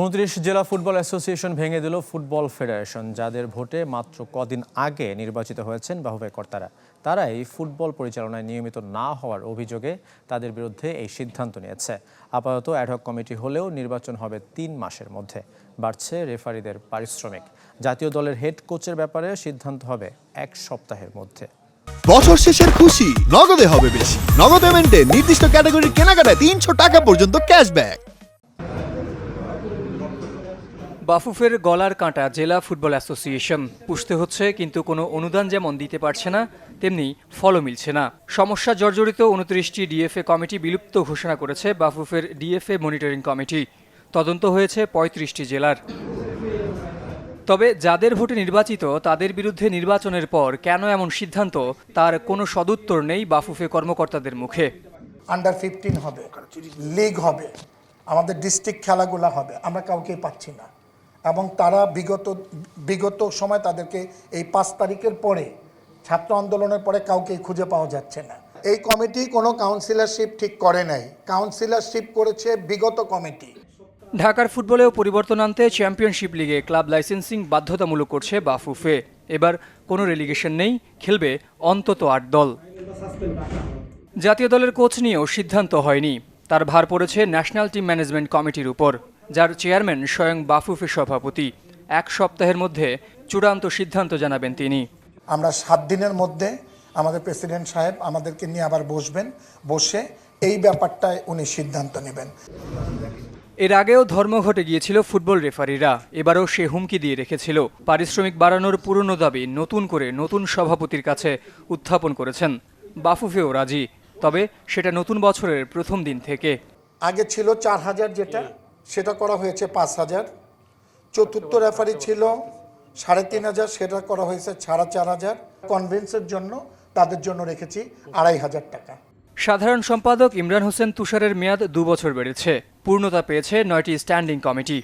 উনত্রিশ জেলা football association ভেঙে দিল ফুটবল ফেডারেশন, যাদের ভোটে মাত্র কদিন আগে নির্বাচিত হয়েছেন বাহুবাই কর্তারা। তারাই ফুটবল পরিচালনায় নিয়মিত না হওয়ার অভিযোগে তাদের বিরুদ্ধে এই সিদ্ধান্ত নিয়েছে। আপাতত অ্যাডহক কমিটি হলেও নির্বাচন হবে তিন মাসের মধ্যে। বাড়ছে রেফারিদের পারিশ্রমিক। জাতীয় দলের হেড কোচের ব্যাপারে সিদ্ধান্ত হবে এক সপ্তাহের মধ্যে। বছর শেষের খুশি, নগদে হবে বেশি। নগদ পেমেন্টে নির্দিষ্ট ক্যাটাগরির কেনাকাটায় তিনশো টাকা পর্যন্ত ক্যাশব্যাক বাফুফের গলার কাঁটা জেলা ফুটবল অ্যাসোসিয়েশন। পুষতে হচ্ছে, কিন্তু কোনো অনুদান যেমন দিতে পারছে না, তেমনি ফলও মিলছে না। সমস্যা জর্জরিত উনত্রিশটি ডিএফএ কমিটি বিলুপ্ত ঘোষণা করেছে বাফুফের ডিএফএ মনিটরিং কমিটি। তদন্ত হয়েছে পঁয়ত্রিশটি জেলার। তবে যাদের ভোটে নির্বাচিত, তাদের বিরুদ্ধে নির্বাচনের পর কেন এমন সিদ্ধান্ত, তার কোনো সদুত্তর নেই বাফুফে কর্মকর্তাদের মুখে। আন্ডার ফিফটিন হবে লিগ হবে, আমাদের ডিস্ট্রিক্ট খেলাগুলো হবে, আমরা কাউকে পাচ্ছি না। এবং তারা বিগত বিগত সময় তাদেরকে এই পাঁচ তারিখের পরে ছাত্র আন্দোলনের পরে কাউকে খুঁজে পাওয়া যাচ্ছে না। এই কমিটি কোনো কাউন্সিলরশিপ ঠিক করে নাই। কাউন্সিলরশিপ করেছে বিগত কমিটি। ঢাকার ফুটবলেও পরিবর্তন আনতে চ্যাম্পিয়নশিপ লিগে ক্লাব লাইসেন্সিং বাধ্যতামূলক করছে বাফুফে। এবার কোনো রেলিগেশন নেই, খেলবে অন্তত আট দল। জাতীয় দলের কোচ নিয়েও সিদ্ধান্ত হয়নি। তার ভার পড়েছে ন্যাশনাল টিম ম্যানেজমেন্ট কমিটির উপর। যার চেয়ারম্যান স্বয়ং বাফুফে সভাপতি। এক সপ্তাহের মধ্যে চূড়ান্ত সিদ্ধান্ত জানাবেন তিনি। আমরা সাত দিনের মধ্যে আমাদের প্রেসিডেন্ট সাহেব আমাদেরকে নিয়ে আবার বসবেন বসে এই ব্যাপারটায় উনি সিদ্ধান্ত নেবেন। এর আগেও ধর্মঘটে গিয়েছিল ফুটবল রেফারিরা এবারও সে হুমকি দিয়ে রেখেছিল। পারিশ্রমিক বাড়ানোর পুরনো দাবি নতুন করে নতুন সভাপতির কাছে উত্থাপন করেছেন। বাফুফেও রাজি তবে সেটা নতুন বছরের প্রথম দিন থেকে। আগে ছিল চার হাজার যেটা সেটা করা হয়েছে পাঁচ হাজার। চতুর্থ রেফারি ছিল সাড়ে তিন হাজার, সেটা করা হয়েছে সাড়ে চার হাজার। কনভেন্সের জন্য তাদের জন্য রেখেছি আড়াই হাজার টাকা। সাধারণ সম্পাদক ইমরান হোসেন তুষারের মেয়াদ দু বছর বেড়েছে। পূর্ণতা পেয়েছে নয়টি স্ট্যান্ডিং কমিটি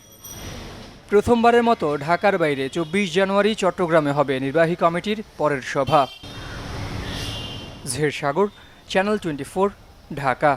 প্রথমবারের মতো ঢাকার বাইরে চব্বিশ জানুয়ারি চট্টগ্রামে হবে নির্বাহী কমিটির পরের সভা। জের সাগর চ্যানেল টোয়েন্টি ঢাকা।